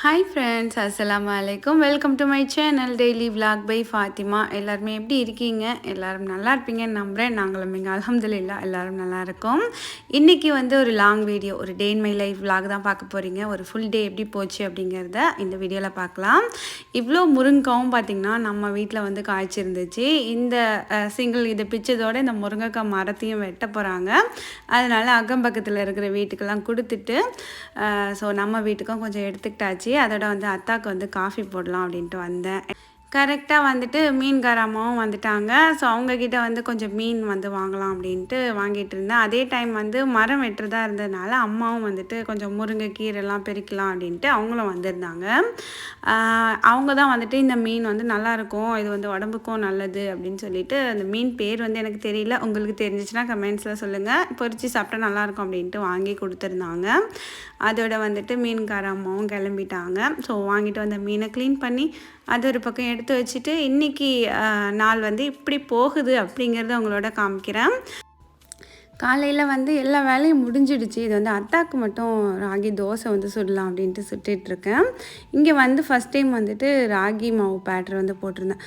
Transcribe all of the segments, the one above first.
Hi friends அஸ்லாம் அலைக்கும் welcome to my channel daily vlog by Fathima எல்லாருமே எப்படி இருக்கீங்க? எல்லோரும் நல்லா இருப்பீங்கன்னு நம்புகிறேன் நாங்களும் இங்கே அல்ஹம்துலில்லாஹ் எல்லோரும் நல்லா இருக்கோம். இன்றைக்கி வந்து ஒரு லாங் வீடியோ ஒரு day in my life vlog தான் பார்க்க போகிறீங்க ஒரு ஃபுல் டே எப்படி போச்சு அப்படிங்கிறத இந்த வீடியோவில் பார்க்கலாம். இவ்வளோ முருங்காவும் பார்த்திங்கன்னா நம்ம வீட்டில் வந்து காய்ச்சிருந்துச்சு இந்த சிங்கிள் இதை பிச்சதோட இந்த முருங்கைக்காய் மரத்தையும் வெட்ட போகிறாங்க அதனால் அக்கம் பக்கத்தில் இருக்கிற வீட்டுக்கெல்லாம் கொடுத்துட்டு ஸோ நம்ம வீட்டுக்கும் கொஞ்சம் எடுத்துக்கிட்டாச்சு. அதோட வந்து அத்தாக்கு வந்து காஃபி போடலாம் அப்படின்ட்டு வந்தேன். கரெக்டாக வந்துட்டு மீன்கார அம்மாவும் வந்துட்டாங்க. ஸோ அவங்கக்கிட்ட வந்து கொஞ்சம் மீன் வந்து வாங்கலாம் அப்படின்ட்டு வாங்கிட்டு இருந்தேன். அதே டைம் வந்து மரம் வெட்டுறதா இருந்ததுனால அம்மாவும் வந்துட்டு கொஞ்சம் முருங்கை கீரைலாம் பெருக்கலாம் அப்படின்ட்டு அவங்களும் வந்திருந்தாங்க. அவங்க தான் வந்துட்டு இந்த மீன் வந்து நல்லா இருக்கும் இது வந்து உடம்புக்கும் நல்லது அப்படின்னு சொல்லிட்டு அந்த மீன் பேர் வந்து எனக்கு தெரியல. உங்களுக்கு தெரிஞ்சிச்சுன்னா கமெண்ட்ஸில் சொல்லுங்கள் பொறிச்சு சாப்பிட்டா நல்லாயிருக்கும் அப்படின்ட்டு வாங்கி கொடுத்துருந்தாங்க. அதோட வந்துட்டு மீன்கார அம்மாவும் கிளம்பிட்டாங்க. ஸோ வாங்கிட்டு வந்த மீனை க்ளீன் பண்ணி அது ஒரு பக்கம் எடுத்து வச்சுட்டு இன்றைக்கி நாள் வந்து இப்படி போகுது அப்படிங்கிறத உங்களோட காமிக்கிறேன். காலையில் வந்து எல்லா வேலையும் முடிஞ்சிடுச்சு. இது வந்து அத்தாக்கு மட்டும் ராகி தோசை வந்து சுடலாம் அப்படின்ட்டு சுட்டுட்ருக்கேன் இங்கே வந்து ஃபஸ்ட் டைம் வந்துட்டு ராகி மாவு பேட்டர் வந்து போட்டிருந்தேன்.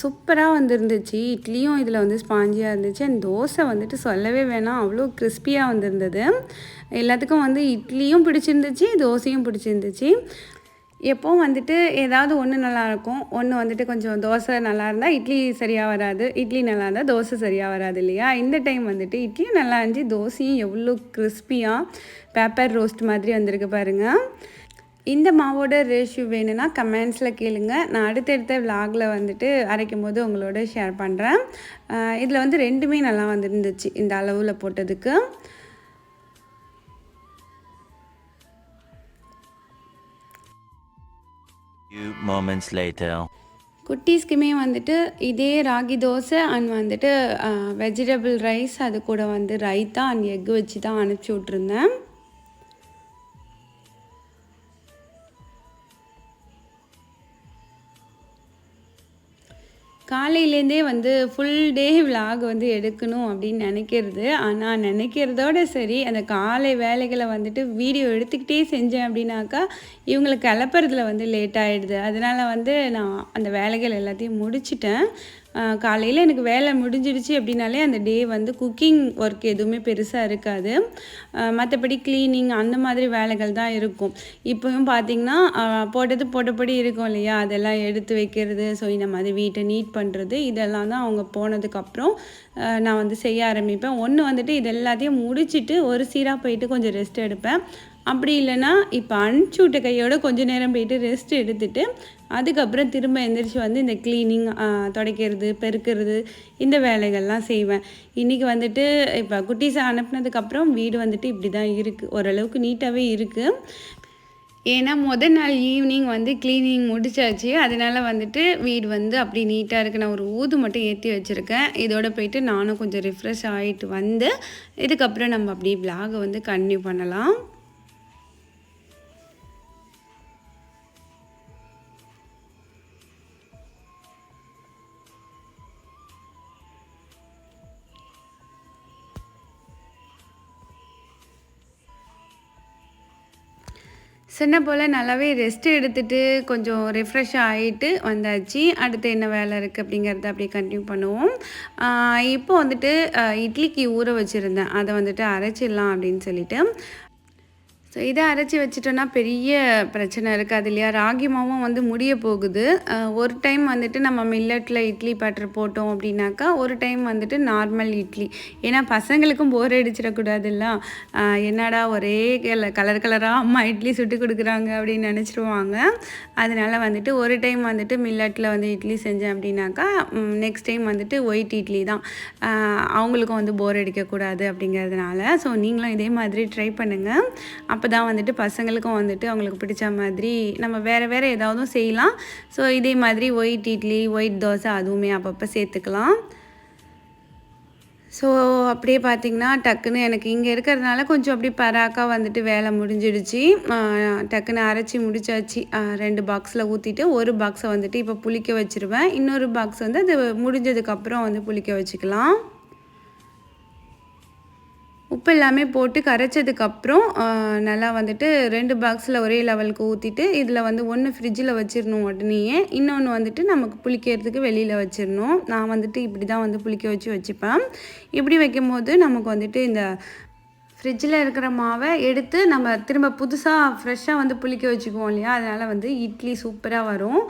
சூப்பராக வந்துருந்துச்சு. இட்லியும் இதில் வந்து ஸ்பாஞ்சியாக இருந்துச்சு. அண்ட் தோசை வந்துட்டு சொல்லவே வேணாம். அவ்வளோ கிறிஸ்பியாக வந்துருந்தது. எல்லாத்துக்கும் வந்து இட்லியும் பிடிச்சிருந்துச்சு தோசையும் பிடிச்சிருந்துச்சு. எப்போவும் வந்துட்டு ஏதாவது ஒன்று நல்லாயிருக்கும் ஒன்று வந்துட்டு கொஞ்சம் தோசை நல்லா இருந்தால் இட்லி சரியாக வராது. இட்லி நல்லா இருந்தால் தோசை சரியாக வராது இல்லையா? இந்த டைம் வந்துட்டு இட்லியும் நல்லா இருந்துச்சு. தோசையும் எவ்வளோ கிறிஸ்பியாக பேப்பர் ரோஸ்ட் மாதிரி வந்திருக்கு பாருங்கள் இந்த மாவோட ரேஷியோ வேணும்னா கமெண்ட்ஸில் கேளுங்க. நான் அடுத்தடுத்த விலாகில் வந்துட்டு அரைக்கும் போது உங்களோட ஷேர் பண்ணுறேன் இதில் வந்து ரெண்டுமே நல்லா வந்துருந்துச்சு இந்த அளவில் போட்டதுக்கு. குட்டீஸ்க்குமே வந்துட்டு இதே ராகி தோசை அண்ட் வந்துட்டு uh, வெஜிடபிள் ரைஸ் அது கூட வந்து ரைத்தா அண்ட் எக் வச்சு தான் அனுப்பிச்சி விட்ருந்தேன் காலையிலேருந்தே வந்து ஃபுல் டே விலாக் வந்து எடுக்கணும் அப்படின்னு நினைக்கிறது. ஆனால் நினைக்கிறதோட சரி அந்த காலை வேலைகளை வந்துட்டு வீடியோ எடுத்துக்கிட்டே செஞ்சேன் அப்படின்னாக்கா இவங்களை கிளப்புறதுல வந்து லேட் ஆகிடுது அதனால் வந்து நான் அந்த வேலைகள் எல்லாத்தையும் முடிச்சிட்டேன். காலையில் எனக்கு வேலை முடிஞ்சிடுச்சு அப்படின்னாலே அந்த டே வந்து குக்கிங் ஒர்க் எதுவுமே பெருசாக இருக்காது. மற்றபடி க்ளீனிங் அந்த மாதிரி வேலைகள் தான் இருக்கும். இப்போவும் பார்த்திங்கன்னா போட்டது போட்டபடி இருக்கும் இல்லையா? அதெல்லாம் எடுத்து வைக்கிறது ஸோ இந்த மாதிரி வீட்டை நீட் பண்ணுறது இதெல்லாம் தான் அவங்க போனதுக்கப்புறம் நான் வந்து செய்ய ஆரம்பிப்பேன். ஒன்று வந்துட்டு இது எல்லாத்தையும் முடிச்சுட்டு ஒரு சீராக போயிட்டு கொஞ்சம் ரெஸ்ட் எடுப்பேன். அப்படி இல்லைன்னா இப்போ அனுப்பிச்சி விட்ட கையோட கொஞ்ச நேரம் போயிட்டு ரெஸ்ட் எடுத்துட்டு அதுக்கப்புறம் திரும்ப எந்திரிச்சு வந்து இந்த க்ளீனிங் துடைக்கிறது பெருக்கிறது இந்த வேலைகள்லாம் செய்வேன். இன்றைக்கி வந்துட்டு இப்போ குட்டீஸை அனுப்புனதுக்கப்புறம் வீடு வந்துட்டு இப்படி தான் இருக்குது ஓரளவுக்கு நீட்டாகவே இருக்குது ஏன்னா முதல் நாள் ஈவினிங் வந்து க்ளீனிங் முடிச்சாச்சு. அதனால் வந்துட்டு வீடு வந்து அப்படி நீட்டாக இருக்குது நான் ஒரு ஊது மட்டும் ஏற்றி வச்சுருக்கேன். இதோட போயிட்டு நானும் கொஞ்சம் ரிஃப்ரெஷ் ஆகிட்டு வந்து இதுக்கப்புறம் நம்ம அப்படியே விலாகை வந்து கன்டினியூ பண்ணலாம். சின்ன போல் நல்லாவே ரெஸ்ட் எடுத்துகிட்டு கொஞ்சம் ரிஃப்ரெஷ் ஆகிட்டு வந்தாச்சு. அடுத்து என்ன வேலை இருக்குது அப்படிங்கிறத அப்படியே கண்டினியூ பண்ணுவோம். இப்போ வந்துட்டு இட்லிக்கு ஊற வச்சுருந்தேன். அதை வந்துட்டு அரைச்சிடலாம் அப்படின்னு சொல்லிட்டு. ஸோ இதை அரைச்சி வச்சிட்டோன்னா பெரிய பிரச்சனை இருக்காது இல்லையா? ராகி மாவும் வந்து முடிய போகுது. ஒரு டைம் வந்துட்டு நம்ம மில்லட்டில் இட்லி பட்டர் போட்டோம் அப்படின்னாக்கா ஒரு டைம் வந்துட்டு நார்மல் இட்லி. ஏன்னா பசங்களுக்கும் போர் அடிச்சிடக்கூடாதுல்ல? என்னடா ஒரே கலர் கலராக அம்மா இட்லி சுட்டு கொடுக்குறாங்க அப்படின்னு நினச்சிருவாங்க. அதனால் வந்துட்டு ஒரு டைம் வந்துட்டு மில்லட்டில் வந்து இட்லி செஞ்சேன் அப்படின்னாக்கா நெக்ஸ்ட் டைம் வந்துட்டு ஒயிட் இட்லி தான். அவங்களுக்கும் வந்து போர் அடிக்கக்கூடாது அப்படிங்கிறதுனால. ஸோ நீங்களும் இதே மாதிரி ட்ரை பண்ணுங்கள் அப்போ தான் வந்துட்டு பசங்களுக்கும் வந்துட்டு அவங்களுக்கு பிடிச்ச மாதிரி நம்ம வேறு வேறு ஏதாவதும் செய்யலாம். ஸோ இதே மாதிரி ஒயிட் இட்லி ஒயிட் தோசை அதுவுமே அப்பப்போ சேர்த்துக்கலாம். ஸோ அப்படியே பார்த்திங்கன்னா டக்குன்னு எனக்கு இங்கே இருக்கிறதுனால கொஞ்சம் அப்படி பராக்காக வந்துட்டு வேலை முடிஞ்சிடுச்சு. டக்குன்னு அரைச்சி முடிச்சாச்சு. ரெண்டு பாக்ஸில் ஊற்றிட்டு ஒரு பாக்ஸை வந்துட்டு இப்போ புளிக்க வச்சுருவேன். இன்னொரு பாக்ஸ் வந்து அது முடிஞ்சதுக்கப்புறம் வந்து புளிக்க வச்சுக்கலாம். உப்பு எல்லாமே போட்டு கரைச்சதுக்கப்புறம் நல்லா வந்துட்டு ரெண்டு பாக்ஸில் ஒரே லெவலுக்கு ஊற்றிட்டு இதில் வந்து ஒன்று ஃப்ரிட்ஜில் வச்சிடணும் உடனேயே இன்னொன்று வந்துட்டு நமக்கு புளிக்கிறதுக்கு வெளியில் வச்சிடணும். நான் வந்துட்டு இப்படி தான் வந்து புளிக்க வச்சு வச்சுப்பேன். இப்படி வைக்கும்போது நமக்கு வந்துட்டு இந்த ஃப்ரிட்ஜில் இருக்கிற மாவை எடுத்து நம்ம திரும்ப புதுசாக ஃப்ரெஷ்ஷாக வந்து புளிக்க வச்சுக்குவோம் இல்லையா? அதனால் வந்து இட்லி சூப்பராக வரும்.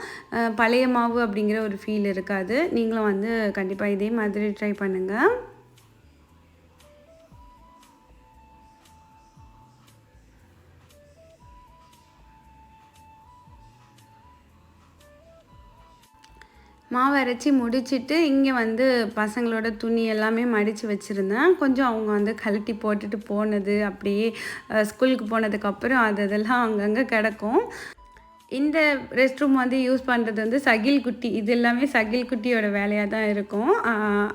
பழைய மாவு அப்படிங்கிற ஒரு ஃபீல் இருக்காது. நீங்களும் வந்து கண்டிப்பாக இதே மாதிரி ட்ரை பண்ணுங்கள் மாவு அரைச்சி முடிச்சிட்டு இங்கே வந்து பசங்களோட துணி எல்லாமே மடித்து வச்சுருந்தேன். கொஞ்சம் அவங்க வந்து கழட்டி போட்டுட்டு போனது அப்படியே ஸ்கூலுக்கு போனதுக்கப்புறம் அது அதெல்லாம் அங்கங்கே கிடக்கும். இந்த ரெஸ்ட் ரூம் வந்து யூஸ் பண்ணுறது வந்து சகில் குட்டி இது எல்லாமே சகில் குட்டியோட வேலையாக தான் இருக்கும்.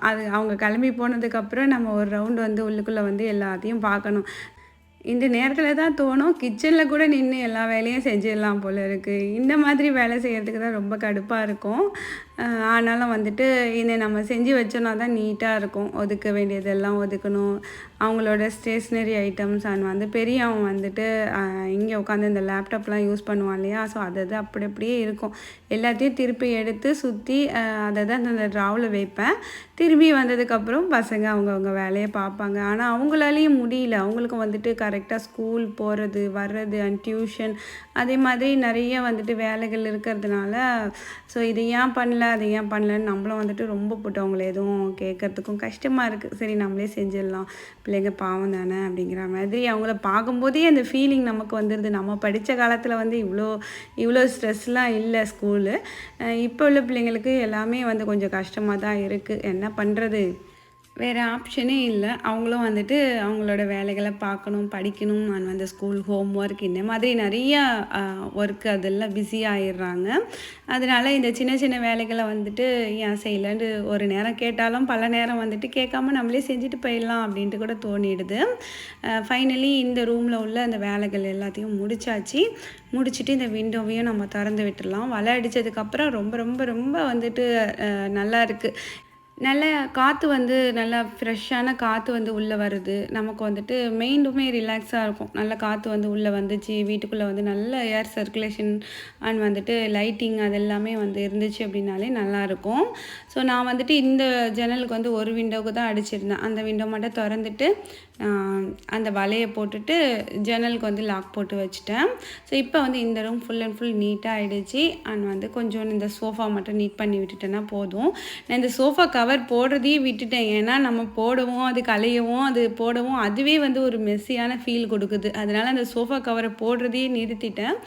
அது அவங்க கிளம்பி போனதுக்கப்புறம் நம்ம ஒரு ரவுண்டு வந்து உள்ளுக்குள்ளே வந்து எல்லாத்தையும் பார்க்கணும். இந்த நேரத்தில் தான் தோணும். கிச்சனில் கூட நின்று எல்லா வேலையும் செஞ்சிடலாம் போல இருக்குது இந்த மாதிரி வேலை செய்கிறதுக்கு தான் ரொம்ப கடுப்பாக இருக்கும். ஆனாலும் வந்துட்டு இதை நம்ம செஞ்சு வச்சோன்னா தான் நீட்டாக இருக்கும். ஒதுக்க வேண்டியதெல்லாம் ஒதுக்கணும். அவங்களோட ஸ்டேஷ்னரி ஐட்டம்ஸ் அண்ட் வந்து பெரியவன் வந்துட்டு இங்கே உட்காந்து இந்த லேப்டாப்லாம் யூஸ் பண்ணுவான் இல்லையா? ஸோ அது அது அப்படி அப்படியே இருக்கும். எல்லாத்தையும் திருப்பி எடுத்து சுற்றி அதை தான் அந்த ட்ராவில் வைப்பேன். திரும்பி வந்ததுக்கப்புறம் பசங்க அவங்கவுங்க வேலையை பார்ப்பாங்க. ஆனால் அவங்களாலேயும் முடியல. அவங்களுக்கும் வந்துட்டு கரெக்டாக ஸ்கூல் போகிறது வர்றது அண்ட் டியூஷன் அதே மாதிரி நிறைய வந்துட்டு வேலைகள் இருக்கிறதுனால ஸோ இதை ஏன் பண்ணல அதை ஏன் பண்ணலன்னு நம்மளும் வந்துட்டு ரொம்ப போட்டு அவங்கள எதுவும் கேட்கறதுக்கும் கஷ்டமாக இருக்குது சரி நம்மளே செஞ்சிடலாம். பிள்ளைங்க பாவம் தானே அப்படிங்கிற மாதிரி அவங்கள பார்க்கும்போதே அந்த ஃபீலிங் நமக்கு வந்துடுது நம்ம படித்த காலத்தில் வந்து இவ்வளோ இவ்வளோ ஸ்ட்ரெஸ்லாம் இல்லை ஸ்கூலு இப்போ உள்ள பிள்ளைங்களுக்கு எல்லாமே வந்து கொஞ்சம் கஷ்டமாக தான் இருக்குது என்ன பண்ணுறது வேறு ஆப்ஷனே இல்லை. அவங்களும் வந்துட்டு அவங்களோட வேலைகளை பார்க்கணும் படிக்கணும். நான் வந்து ஸ்கூல் ஹோம் ஒர்க் இந்த மாதிரி நிறையா ஒர்க் அதெல்லாம் பிஸி ஆயிடுறாங்க. அதனால இந்த சின்ன சின்ன வேலைகளை வந்துட்டு ஏன் செய்யலன்னு ஒரு நேரம் கேட்டாலும் பல நேரம் வந்துட்டு கேட்காம நம்மளே செஞ்சுட்டு போயிடலாம் அப்படின்ட்டு கூட தோணிடுது. ஃபைனலி இந்த ரூமில் உள்ள அந்த வேலைகள் எல்லாத்தையும் முடிச்சாச்சு. முடிச்சுட்டு இந்த விண்டோவையும் நம்ம திறந்து விட்டுடலாம். வலை அடித்ததுக்கப்புறம் ரொம்ப ரொம்ப ரொம்ப வந்துட்டு நல்லா இருக்குது நல்ல காற்று வந்து நல்லா ஃப்ரெஷ்ஷான காற்று வந்து உள்ளே வருது. நமக்கு வந்துட்டு மைண்டுமே ரிலாக்ஸாக இருக்கும். நல்ல காற்று வந்து உள்ளே வந்துச்சு. வீட்டுக்குள்ளே வந்து நல்ல ஏர் சர்க்குலேஷன் அண்ட் வந்துட்டு லைட்டிங் அது எல்லாமே வந்து இருந்துச்சு அப்படின்னாலே நல்லாயிருக்கும் ஸோ நான் வந்துட்டு இந்த ஜன்னலுக்கு வந்து ஒரு விண்டோவுக்கு தான் அடிச்சிருந்தேன். அந்த விண்டோ மட்டும் திறந்துட்டு அந்த வலையை போட்டுட்டு ஜன்னலுக்கு வந்து லாக் போட்டு வச்சுட்டேன். ஸோ இப்போ வந்து இந்த ரூம் ஃபுல் அண்ட் ஃபுல் நீட்டாக ஆகிடுச்சு அண்ட் வந்து கொஞ்சம் இந்த சோஃபா மட்டும் நீட் பண்ணி விட்டுட்டேன்னா போதும். நான் இந்த சோஃபா கவர் போடுறதையே விட்டுட்டேன். ஏன்னா நம்ம போடவும் அது கலையவும் அது போடவும் அதுவே வந்து ஒரு மெஸ்ஸியான ஃபீல் கொடுக்குது. அதனால் அந்த சோஃபா கவரை போடுறதையே நிறுத்திட்டேன்.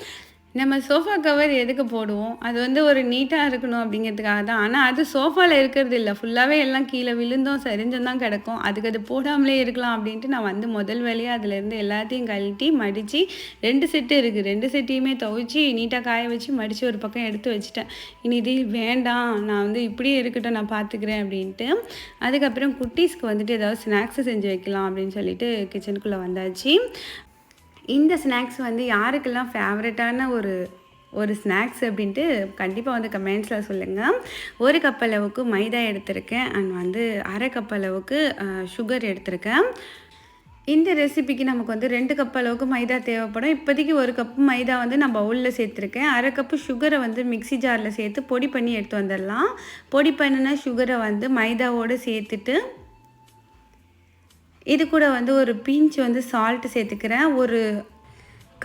நம்ம சோஃபா கவர் எதுக்கு போடுவோம்? அது வந்து ஒரு நீட்டாக இருக்கணும் அப்படிங்கிறதுக்காக தான். ஆனால் அது சோஃபாவில் இருக்கிறது இல்லை. ஃபுல்லாகவே எல்லாம் கீழே விழுந்தோம் சரிஞ்சும் தான் கிடக்கும். அதுக்கு அது போடாமலே இருக்கலாம் அப்படின்ட்டு நான் வந்து முதல் வேலையாக அதுலேருந்து எல்லாத்தையும் கழட்டி மடித்து ரெண்டு செட்டு இருக்குது ரெண்டு செட்டையுமே துவைச்சி நீட்டாக காய வச்சு மடித்து ஒரு பக்கம் எடுத்து வச்சுட்டேன். இனி இது வேண்டாம். நான் வந்து இப்படியே இருக்கட்டும் நான் பார்த்துக்கிறேன் அப்படின்ட்டு. அதுக்கப்புறம் குட்டீஸ்க்கு வந்துட்டு ஏதாவது ஸ்நாக்ஸ் செஞ்சு வைக்கலாம் அப்படின்னு சொல்லிட்டு கிச்சனுக்குள்ளே வந்தாச்சு. இந்த ஸ்நாக்ஸ் வந்து யாருக்கெல்லாம் ஃபேவரட்டான ஒரு ஒரு ஸ்நாக்ஸ் அப்படின்ட்டு கண்டிப்பாக வந்து கமெண்ட்ஸில் சொல்லுங்கள் ஒரு கப் அளவுக்கு மைதா எடுத்திருக்கேன். அண்ட் வந்து அரை கப் அளவுக்கு சுகர் எடுத்திருக்கேன். இந்த ரெசிபிக்கு நமக்கு வந்து ரெண்டு கப் அளவுக்கு மைதா தேவைப்படும். இப்போதைக்கு ஒரு கப் மைதா வந்து நான் பவுலில் சேர்த்துருக்கேன். அரை கப்பு சுகரை வந்து மிக்ஸி ஜாரில் சேர்த்து பொடி பண்ணி எடுத்து வந்துடலாம். பொடி பண்ணின சுகரை வந்து மைதாவோடு சேர்த்துட்டு இது கூட வந்து ஒரு பிஞ்ச் வந்து சால்ட் சேர்த்துக்கிறேன். ஒரு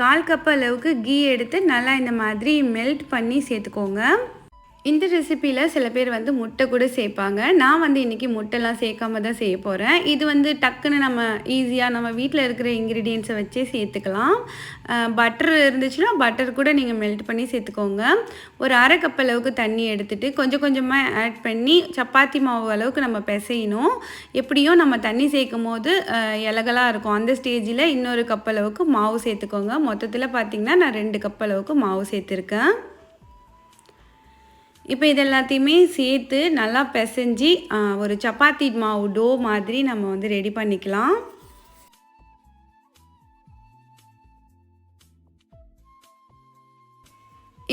கால் கப் அளவுக்கு கீ எடுத்து நல்லா இந்த மாதிரி மெல்ட் பண்ணி சேர்த்துக்கோங்க. இந்த ரெசிப்பியில் சில பேர் வந்து முட்டை கூட சேர்ப்பாங்க. நான் வந்து இன்றைக்கி முட்டைலாம் சேர்க்காம தான் செய்ய போகிறேன் இது வந்து டக்குன்னு நம்ம ஈஸியாக நம்ம வீட்டில் இருக்கிற இன்க்ரீடியன்ஸை வச்சே சேர்த்துக்கலாம். பட்டர் இருந்துச்சுன்னா பட்டர் கூட நீங்கள் மெல்ட் பண்ணி சேர்த்துக்கோங்க. ஒரு அரை கப் அளவுக்கு தண்ணி எடுத்துகிட்டு கொஞ்சம் கொஞ்சமாக ஆட் பண்ணி சப்பாத்தி மாவு அளவுக்கு நம்ம பிசையணும். எப்படியும் நம்ம தண்ணி சேர்க்கும் போது இலகலாக இருக்கும். அந்த ஸ்டேஜில் இன்னொரு கப் அளவுக்கு மாவு சேர்த்துக்கோங்க. மொத்தத்தில் பார்த்திங்கன்னா நான் ரெண்டு கப் அளவுக்கு மாவு சேர்த்துருக்கேன். இப்போ இது எல்லாத்தையுமே சேர்த்து நல்லா பிசைஞ்சி ஒரு சப்பாத்தி மாவு டோ மாதிரி நம்ம வந்து ரெடி பண்ணிக்கலாம்.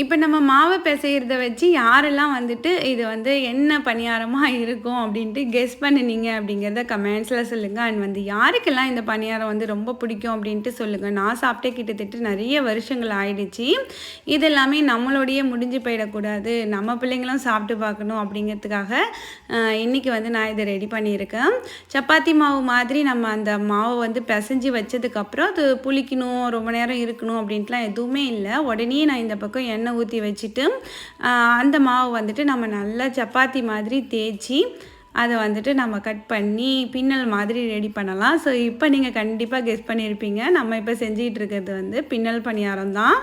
இப்போ நம்ம மாவை பிசைகிறத வச்சு யாரெல்லாம் வந்துட்டு இது வந்து என்ன பணியாரமாக இருக்கும் அப்படின்ட்டு கெஸ் பண்ணினீங்க அப்படிங்கிறத கமெண்ட்ஸில் சொல்லுங்கள் அண்ட் வந்து யாருக்கெல்லாம் இந்த பணியாரம் வந்து ரொம்ப பிடிக்கும் அப்படின்ட்டு சொல்லுங்கள் நான் சாப்பிட்டே கிட்டத்தட்ட நிறைய வருஷங்கள் ஆயிடுச்சு. இது எல்லாமே நம்மளோடையே முடிஞ்சு போயிடக்கூடாது. நம்ம பிள்ளைங்களும் சாப்பிட்டு பார்க்கணும் அப்படிங்கிறதுக்காக இன்றைக்கி இன்னைக்கு வந்து நான் இதை ரெடி பண்ணியிருக்கேன். சப்பாத்தி மாவு மாதிரி நம்ம அந்த மாவை வந்து பிசைஞ்சு வச்சதுக்கப்புறம் அது புளிக்கணும் ரொம்ப நேரம் இருக்கணும் அப்படின்ட்டுலாம் எதுவுமே இல்லை. உடனே நான் இந்த பக்கம் எண்ணெய் ஊற்றி வச்சுட்டு அந்த மாவு வந்துட்டு நம்ம நல்லா சப்பாத்தி மாதிரி தேய்ச்சி அதை வந்துட்டு நம்ம கட் பண்ணி பின்னல் மாதிரி ரெடி பண்ணலாம். ஸோ இப்போ நீங்கள் கண்டிப்பாக கெஸ் பண்ணியிருப்பீங்க நம்ம இப்போ செஞ்சுக்கிட்டு இருக்கிறது வந்து பின்னல் பணியாரம் தான்.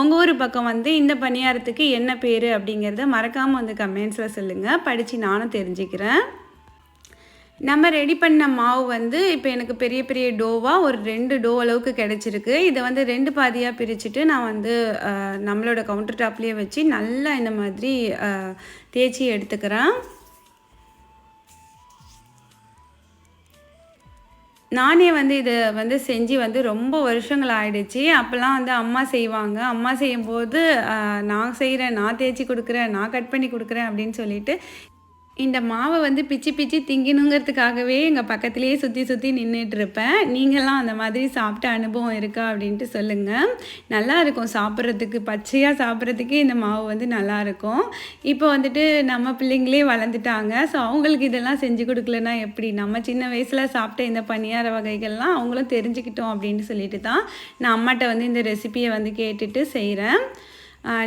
உங்கள் ஊர் பக்கம் வந்து இந்த பணியாரத்துக்கு என்ன பேர் அப்படிங்கிறத மறக்காமல் வந்து கமெண்ட்ஸில் சொல்லுங்கள் படித்து நானும் தெரிஞ்சுக்கிறேன். நம்ம ரெடி பண்ண மாவு வந்து இப்போ எனக்கு பெரிய பெரிய டோவாக ஒரு ரெண்டு டோ அளவுக்கு கிடச்சிருக்கு. இதை வந்து ரெண்டு பாதியாக பிரிச்சுட்டு நான் வந்து நம்மளோட கவுண்டர் டாப்லேயே வச்சு நல்லா இந்த மாதிரி தேய்ச்சி எடுத்துக்கிறேன். நானே வந்து இதை வந்து செஞ்சு வந்து ரொம்ப வருஷங்கள் ஆயிடுச்சு. அப்போல்லாம் வந்து அம்மா செய்வாங்க. அம்மா செய்யும்போது நான் செய்கிறேன் நான் தேய்ச்சி கொடுக்குறேன் நான் கட் பண்ணி கொடுக்குறேன் அப்படின்னு சொல்லிட்டு இந்த மாவை வந்து பிச்சு பிச்சு திங்கணுங்கிறதுக்காகவே எங்கள் பக்கத்துலேயே சுற்றி சுற்றி நின்றுட்டு இருப்பேன் நீங்களாம் அந்த மாதிரி சாப்பிட்ட அனுபவம் இருக்கா அப்படின்ட்டு சொல்லுங்கள் நல்லா இருக்கும் சாப்பிட்றதுக்கு பச்சையாக சாப்பிட்றதுக்கே இந்த மாவு வந்து நல்லா இருக்கும். இப்போ வந்துட்டு நம்ம பிள்ளைங்களே வளர்ந்துட்டாங்க. ஸோ அவங்களுக்கு இதெல்லாம் செஞ்சு கொடுக்கலன்னா எப்படி? நம்ம சின்ன வயசில் சாப்பிட்ட இந்த பணியார வகைகள்லாம் அவங்களும் தெரிஞ்சுக்கிட்டோம் அப்படின்னு சொல்லிட்டு தான் நான் அம்மாட்ட வந்து இந்த ரெசிபியை வந்து கேட்டுட்டு செய்கிறேன்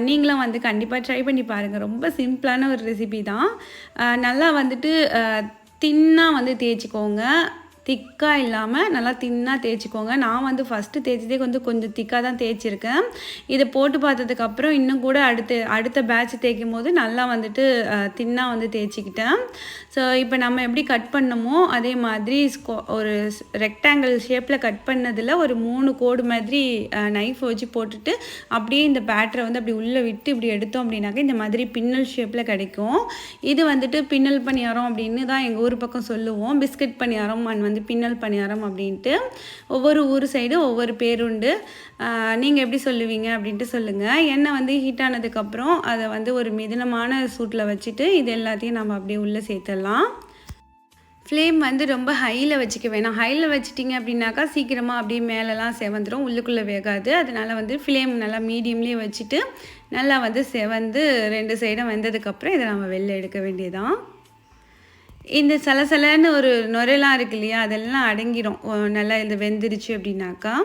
நீங்களும் வந்து கண்டிப்பாக ட்ரை பண்ணி பாருங்கள் ரொம்ப சிம்பிளான ஒரு ரெசிபி தான். நல்லா வந்துட்டு தின்னாக வந்து தேய்ச்சிக்கோங்க. திக்காக இல்லாமல் நல்லா தின்னாக தேய்ச்சிக்கோங்க. நான் வந்து ஃபஸ்ட்டு தேய்ச்சதே வந்து கொஞ்சம் திக்காக தான் தேய்ச்சிருக்கேன். இதை போட்டு பார்த்ததுக்கப்புறம் இன்னும் கூட அடுத்து அடுத்த பேட்ச் தேய்க்கும் போது நல்லா வந்துட்டு தின்னாக வந்து தேய்ச்சிக்கிட்டேன். ஸோ இப்போ நம்ம எப்படி கட் பண்ணமோ அதே மாதிரி ஸ்கோ ஒரு ரெக்டாங்கிள் ஷேப்பில் கட் பண்ணதில் ஒரு மூணு கோடு மாதிரி நைஃப் வச்சு போட்டுட்டு அப்படியே இந்த பேட்டரை வந்து அப்படி உள்ளே விட்டு இப்படி எடுத்தோம் அப்படின்னாக்க இந்த மாதிரி பின்னல் ஷேப்பில் கிடைக்கும். இது வந்துட்டு பின்னல் பணியாரம் அப்படின்னு தான் எங்கள் ஊர் பக்கம் சொல்லுவோம். பிஸ்கட் பணியாரம் அண்ட் வந்து பின்னல் பணியாரம் அப்படின்ட்டு ஒவ்வொரு ஊர் சைடு ஒவ்வொரு பேருண்டு நீங்கள் எப்படி சொல்லுவீங்க அப்படின்ட்டு சொல்லுங்கள் எண்ணெய் வந்து ஹீட் ஆனதுக்கப்புறம் அதை வந்து ஒரு மிதனமான சூட்டில் வச்சுட்டு இது எல்லாத்தையும் நம்ம அப்படியே உள்ளே சேர்த்துடலாம். ஃப்ளேம் வந்து ரொம்ப ஹையில் வச்சுக்க வேணாம். ஹையில் வச்சிட்டிங்க அப்படின்னாக்கா சீக்கிரமாக அப்படியே மேலெலாம் செவந்துடும் உள்ளுக்குள்ளே வேகாது. அதனால் வந்து ஃப்ளேம் நல்லா மீடியம்லேயே வச்சுட்டு நல்லா வந்து செவந்து ரெண்டு சைடும் வெந்ததுக்கப்புறம் இதை நம்ம வெளில எடுக்க வேண்டியதான் இந்த சலசலன்னு ஒரு நுரையெல்லாம் இருக்கு இல்லையா அதெல்லாம் அடங்கிடும். ஓ, நல்லா இது வெந்துருச்சு அப்படின்னாக்கா.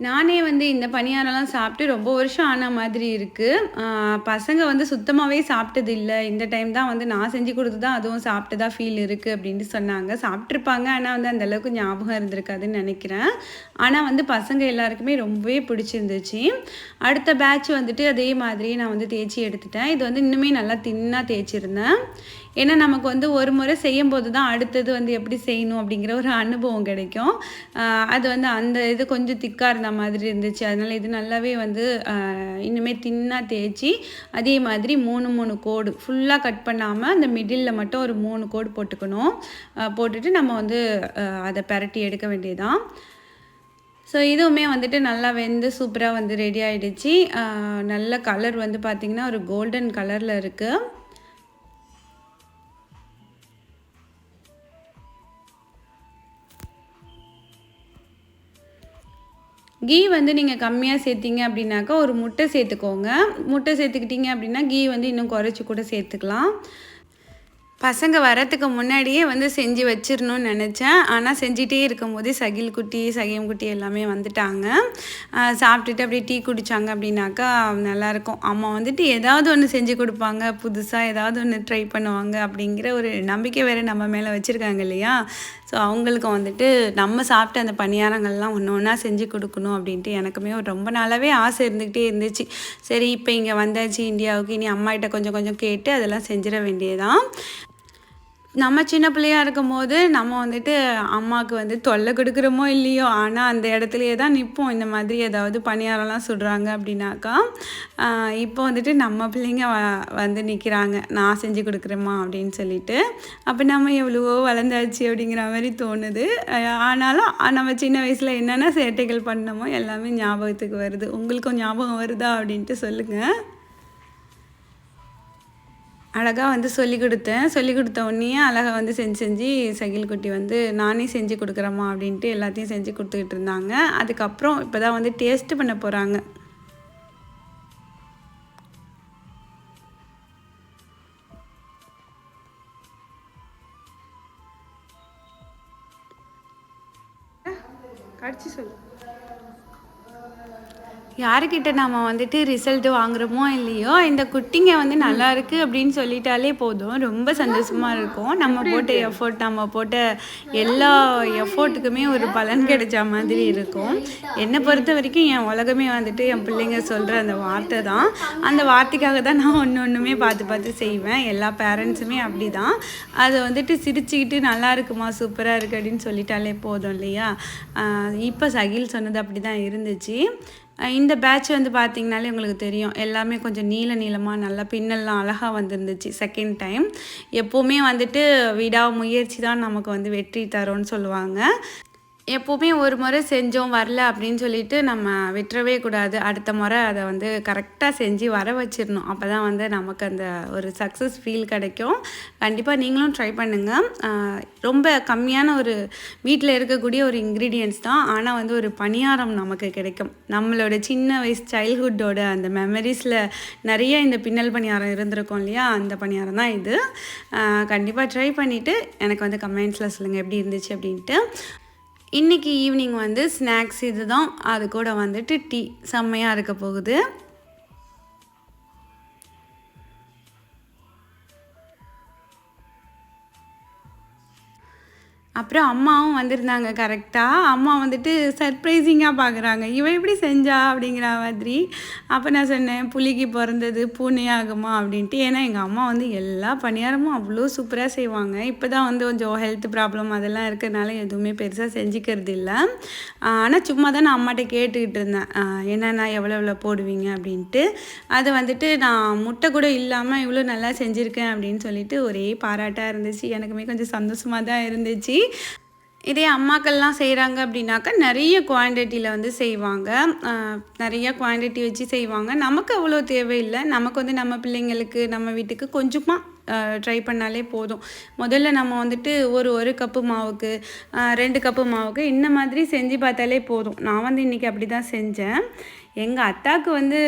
நானே வந்து இந்த பணியாரம்லாம் சாப்பிட்டு ரொம்ப வருஷம் ஆன மாதிரி இருக்குது பசங்க வந்து சுத்தமாகவே சாப்பிட்டது இல்லை இந்த டைம் தான் வந்து நான் செஞ்சு கொடுத்து தான் அதுவும் சாப்பிட்டதா ஃபீல் இருக்குது அப்படின்ட்டு சொன்னாங்க. சாப்பிட்ருப்பாங்க ஆனால் வந்து அந்த அளவுக்கு ஞாபகம் இருந்திருக்காதுன்னு நினைக்கிறேன். ஆனால் வந்து பசங்க எல்லாருக்குமே ரொம்பவே பிடிச்சிருந்துச்சு. அடுத்த பேட்ச் வந்துட்டு அதே மாதிரி நான் வந்து தேய்ச்சி எடுத்துட்டேன். இது வந்து இன்னுமே நல்லா தின்னாக தேய்ச்சிருந்தேன். ஏன்னா நமக்கு வந்து ஒரு முறை செய்யும் போது தான் அடுத்தது வந்து எப்படி செய்யணும் அப்படிங்கிற ஒரு அனுபவம் கிடைக்கும். அது வந்து அந்த இது கொஞ்சம் திக்காக இருந்த மாதிரி இருந்துச்சு. அதனால் இது நல்லாவே வந்து இன்னுமே தின்னாக தேய்ச்சி அதே மாதிரி மூணு மூணு கோடு ஃபுல்லாக கட் பண்ணாமல் அந்த மிடில் மட்டும் ஒரு மூணு கோடு போட்டுக்கணும். போட்டுட்டு நம்ம வந்து அதை பரட்டி எடுக்க வேண்டியதான் ஸோ இதுவுமே வந்துட்டு நல்லா வெந்து சூப்பராக வந்து ரெடி ஆகிடுச்சு நல்ல கலர் வந்து பார்த்திங்கன்னா ஒரு கோல்டன் கலரில் இருக்குது கீ வந்து நீங்கள் கம்மியாக சேர்த்திங்க அப்படின்னாக்கா ஒரு முட்டை சேர்த்துக்கோங்க. முட்டை சேர்த்துக்கிட்டீங்க அப்படின்னா கீ வந்து இன்னும் குறைச்சி கூட சேர்த்துக்கலாம். பசங்க வரத்துக்கு முன்னாடியே வந்து செஞ்சு வச்சிடணும்னு நினச்சேன். ஆனால் செஞ்சிட்டே இருக்கும்போதே சகில் குட்டி சகியம் குட்டி எல்லாமே வந்துட்டாங்க. சாப்பிட்டுட்டு அப்படியே டீ குடித்தாங்க அப்படின்னாக்கா நல்லாயிருக்கும் அம்மா வந்துட்டு ஏதாவது ஒன்று செஞ்சு கொடுப்பாங்க. புதுசாக ஏதாவது ஒன்று ட்ரை பண்ணுவாங்க அப்படிங்கிற ஒரு நம்பிக்கை வேறு நம்ம மேலே வச்சுருக்காங்க இல்லையா? ஸோ அவங்களுக்கும் வந்துட்டு நம்ம சாப்பிட்ட அந்த பணியாரங்கள்லாம் ஒன்று ஒன்றா செஞ்சு கொடுக்கணும் அப்படின்ட்டு எனக்குமே ஒரு ரொம்ப நாளாகவே ஆசை இருந்துக்கிட்டே இருந்துச்சு. சரி இப்போ இங்கே வந்தாச்சு இந்தியாவுக்கு இனி அம்மாகிட்ட கொஞ்சம் கொஞ்சம் கேட்டு அதெல்லாம் செஞ்சிட வேண்டியதான் நம்ம சின்ன பிள்ளையா இருக்கும்போது நம்ம வந்துட்டு அம்மாவுக்கு வந்து தொல்லை கொடுக்குறோமோ இல்லையோ ஆனால் அந்த இடத்துலையே தான் நிற்போம் இந்த மாதிரி ஏதாவது பணியாரம்லாம் சுடுறாங்க அப்படின்னாக்கா இப்போ வந்துட்டு நம்ம பிள்ளைங்க வ வந்து நிற்கிறாங்க நான் செஞ்சு கொடுக்குறேம்மா அப்படின்னு சொல்லிட்டு. அப்போ நம்ம எவ்வளவோ வளர்ந்தாச்சு அப்படிங்கிற மாதிரி தோணுது. ஆனாலும் நம்ம சின்ன வயசில் என்னென்ன சேட்டைகள் பண்ணமோ எல்லாமே ஞாபகத்துக்கு வருது. உங்களுக்கும் ஞாபகம் வருதா அப்படின்ட்டு சொல்லுங்கள் அழகாக வந்து சொல்லி கொடுத்தேன். சொல்லி கொடுத்த உடனே அழகாக வந்து செஞ்சு செஞ்சு சகில் குட்டி வந்து நானே செஞ்சு கொடுக்குறேம்மா அப்படின்ட்டு எல்லாத்தையும் செஞ்சு கொடுத்துக்கிட்டு இருந்தாங்க. அதுக்கப்புறம் இப்போ தான் வந்து டேஸ்ட்டு பண்ண போகிறாங்க யாருக்கிட்ட நம்ம வந்துட்டு ரிசல்ட் வாங்குறோமோ இல்லையோ இந்த குட்டிங்க வந்து நல்லா இருக்கு அப்படின்னு சொல்லிட்டாலே போதும். ரொம்ப சந்தோஷமா இருக்கும். நம்ம போட்ட எஃபோர்ட் நம்ம போட்ட எல்லா எஃபோர்ட்டுக்குமே ஒரு பலன் கிடைச்ச மாதிரி இருக்கும். என்னை பொறுத்த வரைக்கும் என் உலகமே வந்துட்டு என் பிள்ளைங்க சொல்கிற அந்த வார்த்தை தான். அந்த வார்த்தைக்காக தான் நான் ஒன்று ஒன்றுமே பார்த்து பார்த்து செய்வேன். எல்லா பேரண்ட்ஸுமே அப்படி தான் அதை வந்துட்டு சிரிச்சுக்கிட்டு நல்லா இருக்குமா சூப்பராக இருக்கு அப்படின்னு சொல்லிட்டாலே போதும் இல்லையா? இப்போ சகில் சொன்னது அப்படி தான் இருந்துச்சு. இந்த பேட்ச் வந்து பார்த்திங்கனாலே உங்களுக்கு தெரியும். எல்லாமே கொஞ்சம் நீல நீளமாக நல்லா பின்னல்லாம் அழகாக வந்துருந்துச்சு செகண்ட் டைம் எப்போவுமே வந்துட்டு விடா முயற்சி தான் நமக்கு வந்து வெற்றி தரும்னு சொல்லுவாங்க. எப்போவுமே ஒரு முறை செஞ்சோம் வரல அப்படின்னு சொல்லிட்டு நம்ம விட்டுறவே கூடாது. அடுத்த முறை அதை வந்து கரெக்டாக செஞ்சு வர வச்சிடணும். அப்போ தான் வந்து நமக்கு அந்த ஒரு சக்ஸஸ் ஃபீல் கிடைக்கும். கண்டிப்பாக நீங்களும் ட்ரை பண்ணுங்கள் ரொம்ப கம்மியான ஒரு வீட்டில் இருக்கக்கூடிய ஒரு இன்க்ரீடியன்ஸ் தான். ஆனால் வந்து ஒரு பணியாரம் நமக்கு கிடைக்கும். நம்மளோட சின்ன வயசு சைல்ட்ஹுட்டோட அந்த மெமரிஸில் நிறைய இந்த பின்னல் பணியாரம் இருந்திருக்கும் இல்லையா? அந்த பணியாரம் தான் இது. கண்டிப்பாக ட்ரை பண்ணிவிட்டு எனக்கு வந்து கமெண்ட்ஸில் சொல்லுங்கள் எப்படி இருந்துச்சு அப்படின்ட்டு. இன்றைக்கி ஈவினிங் வந்து ஸ்நாக்ஸ் இது தான் அது கூட வந்துட்டு டீ செம்மையாக இருக்க போகுது. அப்புறம் அம்மாவும் வந்திருந்தாங்க கரெக்டாக அம்மா வந்துட்டு சர்ப்ரைசிங்காக பார்க்குறாங்க இவன் எப்படி செஞ்சா? அப்படிங்கிற மாதிரி. அப்போ நான் சொன்னேன் புலிக்கு பிறந்தது பூனையாகுமா? அப்படின்ட்டு. ஏன்னா எங்கள் அம்மா வந்து எல்லா பணியாரமும் அவ்வளோ சூப்பராக செய்வாங்க. இப்போ தான் வந்து கொஞ்சம் ஹெல்த் ப்ராப்ளம் அதெல்லாம் இருக்கிறதுனால எதுவுமே பெருசாக செஞ்சுக்கிறது இல்லை. ஆனால் சும்மா தான் நான் அம்மாட்ட கேட்டுக்கிட்டு இருந்தேன். என்னென்னா எவ்வளோ எவ்வளோ போடுவீங்க? அப்படின்ட்டு. அது வந்துட்டு நான் முட்டை கூட இல்லாமல் இவ்வளோ நல்லா செஞ்சுருக்கேன் அப்படின்னு சொல்லிட்டு ஒரே பாராட்டாக இருந்துச்சு. எனக்குமே கொஞ்சம் சந்தோஷமாக தான் இருந்துச்சு. இதே அம்மாக்கள்லாம் செய்கிறாங்க அப்படின்னாக்கா நிறைய குவான்டிட்டியில் வந்து செய்வாங்க. நிறைய குவான்டிட்டி வச்சு செய்வாங்க. நமக்கு அவ்வளோ தேவையில்லை. நமக்கு வந்து நம்ம பிள்ளைங்களுக்கு நம்ம வீட்டுக்கு கொஞ்சமாக ட்ரை பண்ணாலே போதும். முதல்ல நம்ம வந்துட்டு ஒரு ஒரு கப்பு மாவுக்கு ரெண்டு கப்பு மாவுக்கு இந்த மாதிரி செஞ்சு பார்த்தாலே போதும். நான் வந்து இன்றைக்கி அப்படி தான் செஞ்சேன். எங்கள் அத்தாவுக்கு வந்து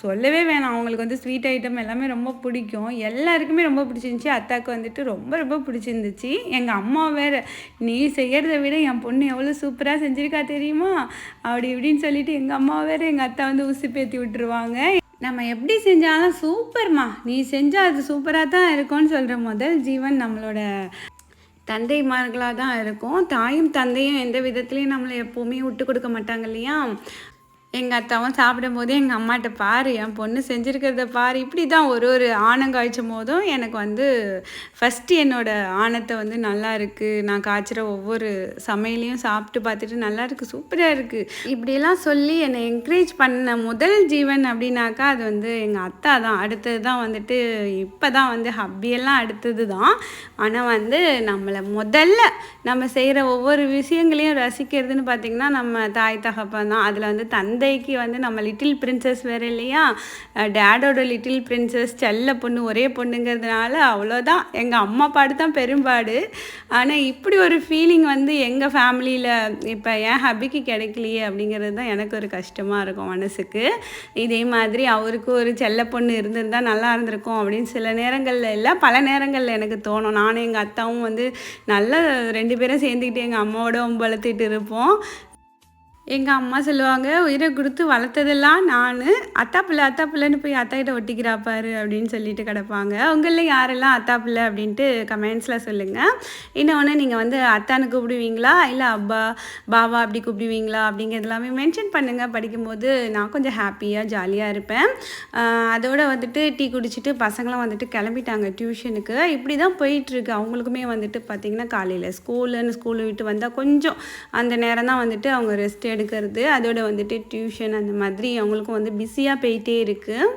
சொல்லவே வேணாம். அவங்களுக்கு வந்து ஸ்வீட் ஐட்டம் எல்லாமே ரொம்ப பிடிக்கும். எல்லாருக்குமே ரொம்ப பிடிச்சிருந்துச்சி. அத்தாவுக்கு வந்துட்டு ரொம்ப ரொம்ப பிடிச்சிருந்துச்சு. எங்கள் அம்மா வேறு நீ செய்கிறத விட என் பொண்ணு எவ்வளோ சூப்பராக செஞ்சுருக்கா தெரியுமா? அப்படி இப்படின்னு சொல்லிட்டு எங்கள் அம்மா வேறு எங்கள் அத்தா வந்து உசு பேத்தி விட்டுருவாங்க. நம்ம எப்படி செஞ்சாலும் சூப்பர்மா நீ செஞ்சால் அது சூப்பராக தான் இருக்கும்னு சொல்கிற முதல் ஜீவன் நம்மளோட தந்தைமார்களாக தான் இருக்கும். தாயும் தந்தையும் எந்த விதத்துலேயும் நம்மளை எப்போவுமே விட்டு கொடுக்க மாட்டாங்க இல்லையா? எங்கள் அத்தாவும் சாப்பிடும்போது எங்கள் அம்மாட்ட பாரு என் பொண்ணு செஞ்சுருக்கிறத பாரு. இப்படி தான் ஒரு ஒரு ஆணம் காய்ச்சும் போதும் எனக்கு வந்து ஃபஸ்ட்டு என்னோட ஆணத்தை வந்து நல்லா இருக்குது நான் காய்ச்சிற ஒவ்வொரு சமையலையும் சாப்பிட்டு பார்த்துட்டு நல்லா இருக்குது சூப்பராக இருக்குது இப்படியெல்லாம் சொல்லி என்னை என்கரேஜ் பண்ண முதல் ஜீவன் அப்படின்னாக்கா அது வந்து எங்கள் அத்தா தான். அடுத்தது தான் வந்துட்டு இப்போ தான் வந்து ஹப்பியெல்லாம் அடுத்தது தான். ஆனால் வந்து நம்மளை முதல்ல நம்ம செய்கிற ஒவ்வொரு விஷயங்களையும் ரசிக்கிறதுன்னு பார்த்திங்கன்னா நம்ம தாய் தகப்பன் தான். அதில் வந்து தந்தைக்கு வந்து நம்ம லிட்டில் பிரின்சஸ் வேறு இல்லையா? டேடோட லிட்டில் பிரின்சஸ் செல்ல பொண்ணு ஒரே பொண்ணுங்கிறதுனால அவ்வளோதான். எங்கள் அம்மா பாடு தான் பெரும்பாடு. ஆனால் இப்படி ஒரு ஃபீலிங் வந்து எங்கள் ஃபேமிலியில் இப்போ என் ஹபிக்கு கிடைக்கலையே அப்படிங்கிறது தான் எனக்கு ஒரு கஷ்டமாக இருக்கும் மனசுக்கு. இதே மாதிரி அவருக்கு ஒரு செல்ல பொண்ணு இருந்திருந்தா நல்லா இருந்திருக்கும் அப்படின்னு சில நேரங்களில் இல்லை பல நேரங்களில் எனக்கு தோணும். நானும் எங்கள் அத்தாவும் வந்து நல்லா ரெண்டு பேரும் சேர்ந்துக்கிட்டு எங்கள் அம்மாவோட வளர்த்துட்டு இருப்போம். எங்கள் அம்மா சொல்லுவாங்க உயிரை கொடுத்து வளர்த்ததெல்லாம் நான். அத்தா பிள்ளை அத்தா பிள்ளைன்னு போய் அத்தாக்கிட்ட ஒட்டிக்கிறா பாரு அப்படின்னு சொல்லிட்டு கிடப்பாங்க. உங்களில் யாரெல்லாம் அத்தா பிள்ளை அப்படின்ட்டு கமெண்ட்ஸில் சொல்லுங்கள் இன்னொன்று நீங்கள் வந்து அத்தானு கூப்பிடுவீங்களா? இல்லை அப்பா பாவா அப்படி கூப்பிடுவீங்களா? அப்படிங்கிறது எல்லாமே மென்ஷன் பண்ணுங்கள் படிக்கும்போது நான் கொஞ்சம் ஹாப்பியாக ஜாலியாக இருப்பேன். அதோடு வந்துட்டு டீ குடிச்சிட்டு பசங்களாம் வந்துட்டு கிளம்பிட்டாங்க டியூஷனுக்கு இப்படி தான் போயிட்டுருக்கு. அவங்களுக்குமே வந்துட்டு பார்த்திங்கன்னா காலையில் ஸ்கூலுன்னு ஸ்கூலு விட்டு வந்தால் கொஞ்சம் அந்த நேரம் தான் வந்துட்டு அவங்க ரெஸ்ட் எடுக்கிறது. அதோட வந்துட்டு டியூஷன் அந்த மாதிரி அவங்களுக்கும் வந்து பிஸியாக போயிட்டே இருக்குது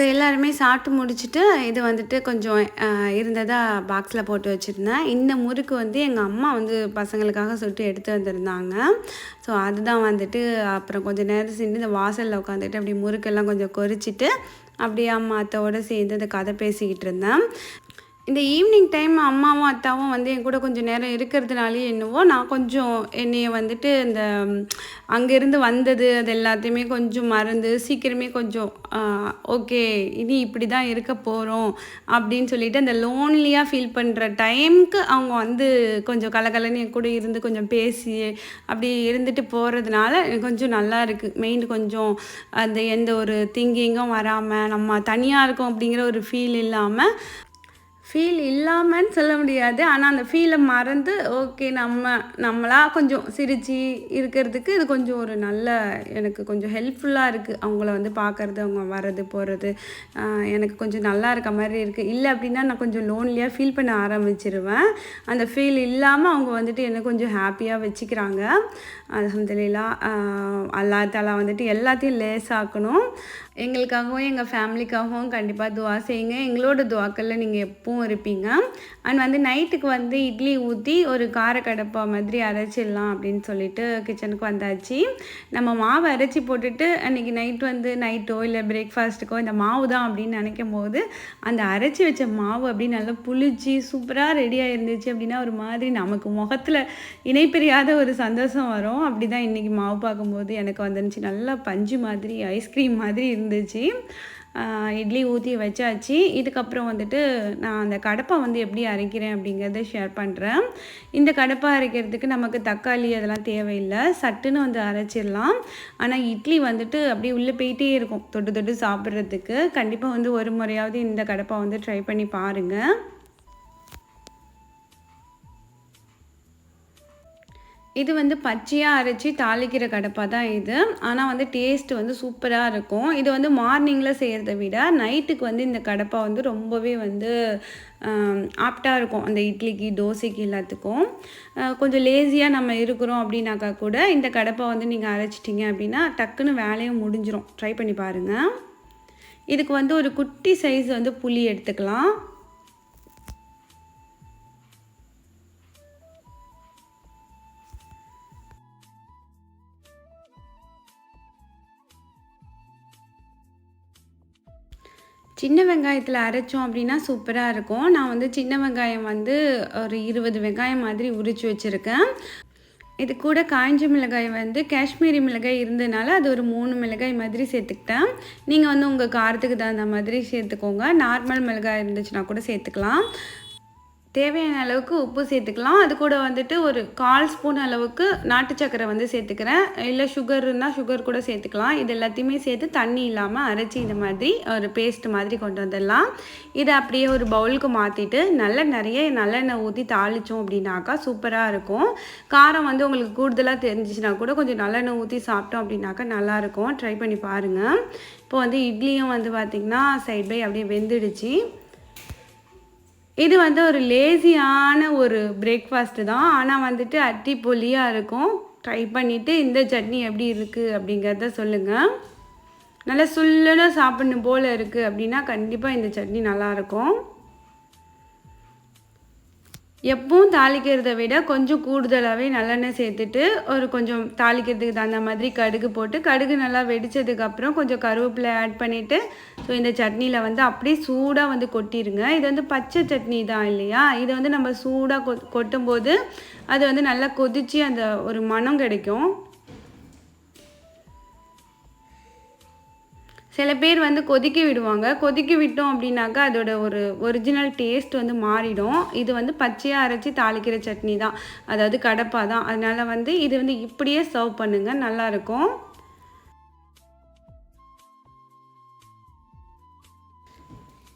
ஸோ எல்லாருமே சாப்பிட்டு முடிச்சுட்டு இது வந்துட்டு கொஞ்சம் இருந்ததாக பாக்ஸில் போட்டு வச்சுருந்தேன். இந்த முறுக்கு வந்து எங்கள் அம்மா வந்து பசங்களுக்காக சுட்டு எடுத்து வந்திருந்தாங்க. ஸோ அதுதான் வந்துட்டு அப்புறம் கொஞ்சம் நேரம் செஞ்சு இந்த வாசலில் உட்காந்துட்டு அப்படி முறுக்கெல்லாம் கொஞ்சம் கொறிச்சிட்டு அப்படியே அம்மா அத்தாவோட சேர்ந்து இந்த கதை பேசிக்கிட்டு இருந்தேன். இந்த ஈவினிங் டைம் அம்மாவும் அத்தாவும் வந்து என் கூட கொஞ்சம் நேரம் இருக்கிறதுனாலே என்னவோ நான் கொஞ்சம் என்னைய வந்துட்டு இந்த அங்கேருந்து வந்தது அது எல்லாத்தையுமே கொஞ்சம் மறந்து சீக்கிரமே கொஞ்சம் ஓகே இனி இப்படி தான் இருக்க போகிறோம் அப்படின்னு சொல்லிட்டு அந்த லோன்லியாக ஃபீல் பண்ணுற டைமுக்கு அவங்க வந்து கொஞ்சம் கலகலன்னு என் கூட இருந்து கொஞ்சம் பேசி அப்படி இருந்துட்டு போகிறதுனால கொஞ்சம் நல்லா இருக்குது மெயின் கொஞ்சம் அந்த எந்த ஒரு திங்கிங்கும் வராமல் நம்ம தனியாக இருக்கோம் அப்படிங்கிற ஒரு ஃபீல் இல்லாமல் ஃபீல் இல்லாமன்னு சொல்ல முடியாது. ஆனால் அந்த ஃபீலை மறந்து ஓகே நம்ம நம்மளா கொஞ்சம் சிரித்து இருக்கிறதுக்கு இது கொஞ்சம் ஒரு நல்ல எனக்கு கொஞ்சம் ஹெல்ப்ஃபுல்லாக இருக்குது அவங்கள வந்து பார்க்குறது அவங்க வர்றது போகிறது எனக்கு கொஞ்சம் நல்லா இருக்க மாதிரி இருக்குது இல்லை அப்படின்னா நான் கொஞ்சம் லோன்லியாக ஃபீல் பண்ண ஆரம்பிச்சிருவேன். அந்த ஃபீல் இல்லாமல் அவங்க வந்துட்டு என்னை கொஞ்சம் ஹாப்பியாக வச்சுக்கிறாங்க. அலமதுல்லா அல்லா தாலா வந்துட்டு எல்லாத்தையும் லேசாக்கணும். எங்களுக்காகவும் எங்கள் ஃபேமிலிக்காகவும் கண்டிப்பாக துவா செய்யுங்க. எங்களோட துவாக்களில் நீங்கள் எப்பவும் இருப்பீங்க. அண்ட் வந்து நைட்டுக்கு வந்து இட்லி ஊற்றி ஒரு காரக்கடப்பா மாதிரி அரைச்சிடலாம் அப்படின்னு சொல்லிட்டு கிச்சனுக்கு வந்தாச்சு. நம்ம மாவு அரைச்சி போட்டுட்டு அன்றைக்கி நைட் வந்து நைட்டோ இல்லை பிரேக்ஃபாஸ்ட்டுக்கோ இந்த மாவு தான் அப்படின்னு நினைக்கும் போது அந்த அரைச்சி வச்ச மாவு அப்படி நல்லா புளிச்சு சூப்பராக ரெடியாக இருந்துச்சு அப்படின்னா ஒரு மாதிரி நமக்கு முகத்தில் இணைப்பிரியாத ஒரு சந்தோஷம் வரும். அப்படி தான் இன்றைக்கி மாவு பார்க்கும்போது எனக்கு வந்துருந்துச்சு. நல்லா பஞ்சு மாதிரி ஐஸ்கிரீம் மாதிரி இருந்துச்சு. இட்லி ஊற்றி வச்சாச்சு. இதுக்கப்புறம் வந்துட்டு நான் அந்த கடப்பை வந்து எப்படி அரைக்கிறேன் அப்படிங்கிறத ஷேர் பண்ணுறேன் இந்த கடப்பை அரைக்கிறதுக்கு நமக்கு தக்காளி அதெல்லாம் தேவையில்லை. சட்டுன்னு வந்து அரைச்சிடலாம். ஆனால் இட்லி வந்துட்டு அப்படியே உள்ளே போயிட்டே இருக்கும். தொட்டு தொட்டு சாப்பிட்றதுக்கு. கண்டிப்பாக வந்து ஒரு முறையாவது இந்த கடப்பை வந்து ட்ரை பண்ணி பாருங்கள் இது வந்து பச்சையாக அரைச்சி தாளிக்கிற கடப்பா தான் இது. ஆனால் வந்து டேஸ்ட் வந்து சூப்பராக இருக்கும். இது வந்து மார்னிங்கில் செய்கிறத விட நைட்டுக்கு வந்து இந்த கடப்பா வந்து ரொம்பவே வந்து ஆப்டாக இருக்கும். அந்த இட்லிக்கு தோசைக்கு எல்லாத்துக்கும். கொஞ்சம் லேசியாக நம்ம இருக்கிறோம் அப்படின்னாக்கா கூட இந்த கடப்பை வந்து நீங்கள் அரைச்சிட்டிங்க அப்படின்னா டக்குன்னு வேலையும் முடிஞ்சிடும் ட்ரை பண்ணி பாருங்கள் இதுக்கு வந்து ஒரு குட்டி சைஸ் வந்து புளி எடுத்துக்கலாம். சின்ன வெங்காயத்தில் அரைச்சோம் அப்படின்னா சூப்பராக இருக்கும். நான் வந்து சின்ன வெங்காயம் வந்து ஒரு இருபது வெங்காயம் மாதிரி உரித்து வச்சுருக்கேன். இது கூட காய்ஞ்ச மிளகாய் வந்து காஷ்மீரி மிளகாய் இருந்ததுனால அது ஒரு மூணு மிளகாய் மாதிரி சேர்த்துக்கிட்டேன். நீங்கள் வந்து உங்கள் காரத்துக்கு தகுந்த மாதிரி சேர்த்துக்கோங்க. நார்மல் மிளகாய் இருந்துச்சுன்னா கூட சேர்த்துக்கலாம். தேவையான அளவுக்கு உப்பு சேர்த்துக்கலாம். அது கூட வந்துட்டு ஒரு கால் ஸ்பூன் அளவுக்கு நாட்டு சக்கரை வந்து சேர்த்துக்கிறேன். இல்லை சுகர் இருந்தால் சுகர் கூட சேர்த்துக்கலாம். இது எல்லாத்தையுமே சேர்த்து தண்ணி இல்லாமல் அரைச்சி இந்த மாதிரி ஒரு பேஸ்ட் மாதிரி கொண்டு வந்துடலாம். இதை அப்படியே ஒரு பவுலுக்கு மாற்றிட்டு நல்ல நிறைய நல்லெண்ணெய் ஊற்றி தாளித்தோம் அப்படின்னாக்கா சூப்பராக இருக்கும். காரம் வந்து உங்களுக்கு கூடுதலாக தெரிஞ்சிச்சுன்னா கூட கொஞ்சம் நல்லெண்ணெய் ஊற்றி சாப்பிட்டோம் அப்படின்னாக்கா நல்லாயிருக்கும் ட்ரை பண்ணி பாருங்கள் இப்போ வந்து இட்லியும் வந்து பார்த்திங்கன்னா சைட் பை அப்படியே வெந்துடுச்சு. இது வந்து ஒரு லேசியான ஒரு பிரேக்ஃபாஸ்ட்டு தான். ஆனால் வந்துட்டு அட்டி பொலியாக இருக்கும். ட்ரை பண்ணிவிட்டு இந்த சட்னி எப்படி இருக்குது அப்படிங்கிறத சொல்லுங்கள் நல்லா சுல்லுன்னு சாப்பிடணும் போல் இருக்குது அப்படின்னா கண்டிப்பாக இந்த சட்னி நல்லாயிருக்கும் எப்பவும் தாளிக்கிறத விட கொஞ்சம் கூடுதலாகவே நல்லெண்ணெய் சேர்த்துட்டு ஒரு கொஞ்சம் தாளிக்கிறதுக்கு தகுந்த மாதிரி கடுகு போட்டு கடுகு நல்லா வெடித்ததுக்கப்புறம் கொஞ்சம் கருவேப்பிலை ஆட் பண்ணிவிட்டு ஸோ இந்த சட்னியில் வந்து அப்படியே சூடாக வந்து கொட்டிடுங்க இது வந்து பச்சை சட்னி தான் இல்லையா? இதை வந்து நம்ம சூடாக கொ கொட்டும்போது அது வந்து நல்லா கொதித்து அந்த ஒரு மனம் கிடைக்கும். சில பேர் வந்து கொதிக்க விடுவாங்க. கொதிக்க விட்டோம் அப்படின்னாக்கா அதோட ஒரு ஒரிஜினல் டேஸ்ட் வந்து மாறிடும். இது வந்து பச்சையாக அரைச்சி தாளிக்கிற சட்னி தான். அதாவது கடப்பா தான். அதனால் வந்து இது வந்து இப்படியே சர்வ் பண்ணுங்கள் நல்லாயிருக்கும்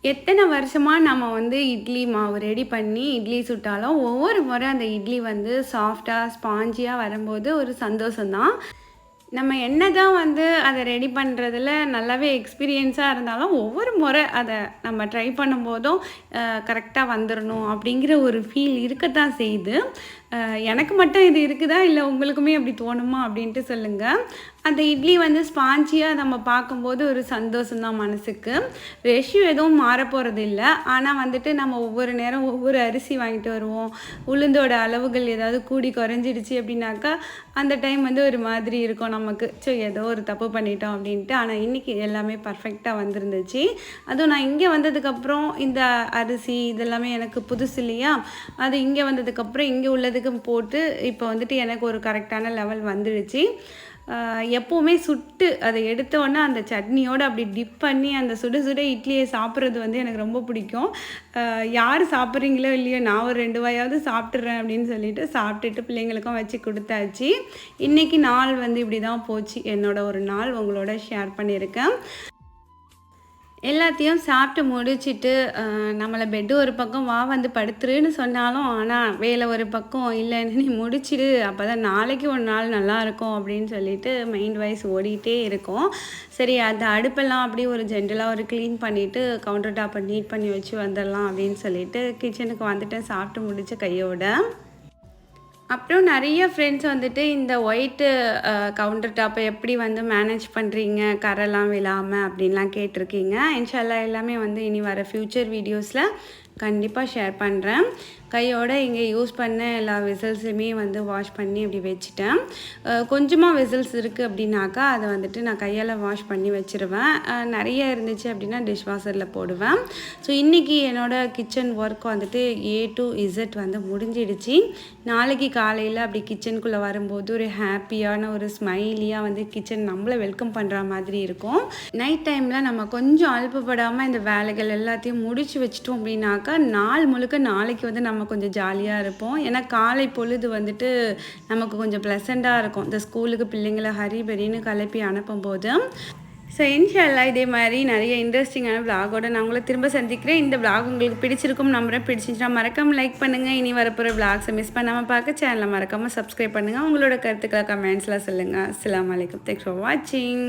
எத்தனை வருஷமாக நம்ம வந்து இட்லி மாவு ரெடி பண்ணி இட்லி சுட்டாலும் ஒவ்வொரு முறை அந்த இட்லி வந்து சாஃப்டாக ஸ்பாஞ்சியாக வரும்போது ஒரு சந்தோஷம்தான். நம்ம என்ன தான் வந்து அதை ரெடி பண்ணுறதுல நல்லாவே எக்ஸ்பீரியன்ஸாக இருந்தாலும் ஒவ்வொரு முறை அதை நம்ம ட்ரை பண்ணும்போதும் கரெக்டாக வந்துடணும் அப்படிங்கிற ஒரு ஃபீல் இருக்கத்தான் செய்யுது. எனக்கு மட்டும் இது இருக்குதா? இல்லை உங்களுக்குமே அப்படி தோணுமா? அப்படின்ட்டு சொல்லுங்கள் அந்த இட்லி வந்து ஸ்பாஞ்சியாக நம்ம பார்க்கும்போது ஒரு சந்தோஷம்தான் மனசுக்கு. ரெஷ்யூ எதுவும் மாறப்போகிறது இல்லை ஆனால் வந்துட்டு நம்ம ஒவ்வொரு நேரம் ஒவ்வொரு அரிசி வாங்கிட்டு வருவோம். உளுந்தோட அளவுகள் ஏதாவது கூடி குறைஞ்சிடுச்சு அப்படின்னாக்கா அந்த டைம் வந்து ஒரு மாதிரி இருக்கும் நமக்கு. ஸோ ஏதோ ஒரு தப்பு பண்ணிட்டோம் அப்படின்ட்டு. ஆனால் இன்றைக்கி எல்லாமே பர்ஃபெக்டாக வந்திருந்துச்சு. அதுவும் நான் இங்கே வந்ததுக்கப்புறம் இந்த அரிசி இதெல்லாமே எனக்கு புதுசு இல்லையா? அது இங்கே வந்ததுக்கப்புறம் இங்கே உள்ளதுக்கும் போட்டு இப்போ வந்துட்டு எனக்கு ஒரு கரெக்டான லெவல் வந்துடுச்சு. எப்போவுமே சுட்டு அதை எடுத்தோடனே அந்த சட்னியோடு அப்படி டிப் பண்ணி அந்த சுட சுட இட்லியை சாப்பிட்றது வந்து எனக்கு ரொம்ப பிடிக்கும். யார் சாப்பிட்றீங்களோ இல்லையோ நான் ஒரு ரெண்டு வாயாவது சாப்பிட்றேன் அப்படின்னு சொல்லிட்டு சாப்பிட்டுட்டு பிள்ளைங்களுக்கும் வச்சு கொடுத்தாச்சு. இன்றைக்கி நாள் வந்து இப்படி தான் போச்சு. என்னோட ஒரு நாள் உங்களோட ஷேர் பண்ணியிருக்கேன். எல்லாத்தையும் சாப்பிட்டு முடிச்சிட்டு நம்மளை பெட்டு ஒரு பக்கம் வா வந்து படுத்துருன்னு சொன்னாலும் ஆனால் வேலை ஒரு பக்கம் இல்லைன்னு நீ முடிச்சிடு அப்போ தான் நாளைக்கு ஒரு நாள் நல்லா இருக்கும் அப்படின்னு சொல்லிட்டு மைண்ட் வைஸ் ஓடிக்கிட்டே இருக்கும். சரி அந்த அடுப்பெல்லாம் அப்படியே ஒரு ஜென்ரலாக ஒரு க்ளீன் பண்ணிவிட்டு கவுண்டர் டாப்பை நீட் பண்ணி வச்சு வந்துடலாம் அப்படின்னு சொல்லிட்டு கிச்சனுக்கு வந்துட்டேன் சாப்பிட்டு முடித்த கையோட. அப்புறம் நிறைய ஃப்ரெண்ட்ஸ் வந்துட்டு இந்த ஒயிட்டு கவுண்டர் டாப்பை எப்படி வந்து மேனேஜ் பண்ணுறீங்க கரெல்லாம் விழாமல் அப்படின்லாம் கேட்டிருக்கீங்க. இன்ஷால்லா எல்லாமே வந்து இனி வர ஃப்யூச்சர் வீடியோஸில் கண்டிப்பாக ஷேர் பண்ணுறேன் கையோடு இங்கே யூஸ் பண்ண எல்லா விசில்ஸுமே வந்து வாஷ் பண்ணி அப்படி வச்சுட்டேன். கொஞ்சமாக விசில்ஸ் இருக்குது அப்படின்னாக்கா அதை வந்துட்டு நான் கையால் வாஷ் பண்ணி வச்சுருவேன். நிறைய இருந்துச்சு அப்படின்னா டிஷ் வாஷரில் போடுவேன். ஸோ இன்றைக்கி என்னோட கிச்சன் ஒர்க் வந்துட்டு ஏ டு இசட் வந்து முடிஞ்சிடுச்சு. நாளைக்கு காலையில் அப்படி கிச்சனுக்குள்ளே வரும்போது ஒரு ஹாப்பியான ஒரு ஸ்மைலியாக வந்து கிச்சன் நம்மளை வெல்கம் பண்ணுற மாதிரி இருக்கும். நைட் டைமில் நம்ம கொஞ்சம் அல்பப்படாமல் இந்த வேலைகள் எல்லாத்தையும் முடிச்சு வச்சிட்டோம் அப்படின்னாக்கா நாள் முழுக்க நாளைக்கு வந்து நம்ம கொஞ்சம் ஜாலியாக இருப்போம். ஏன்னா காலை பொழுது வந்துட்டு நமக்கு கொஞ்சம் ப்ளசண்ட்டாக இருக்கும். இந்த ஸ்கூலுக்கு பிள்ளைங்களை ஹரி பெரின்னு கிளப்பி அனுப்பும்போது. ஸோ இன்ஷால்லா இதே மாதிரி நிறைய இன்ட்ரெஸ்டிங்கான விளாகோட நான் உங்களை திரும்ப சந்திக்கிறேன். இந்த விளாக் உங்களுக்கு பிடிச்சிருக்கும் நம்புறேன். பிடிச்சிருந்துச்சா மறக்காமல் லைக் பண்ணுங்கள் இனி வரப்போகிற விளாக்ஸை மிஸ் பண்ணாமல் பார்க்க சேனலை மறக்காமல் சப்ஸ்கிரைப் பண்ணுங்கள் உங்களோட கருத்துக்களை கமெண்ட்ஸ்லாம் சொல்லுங்கள் அஸ்லாம் வலைக்கம் தேங்க்ஸ் ஃபார் வாட்சிங்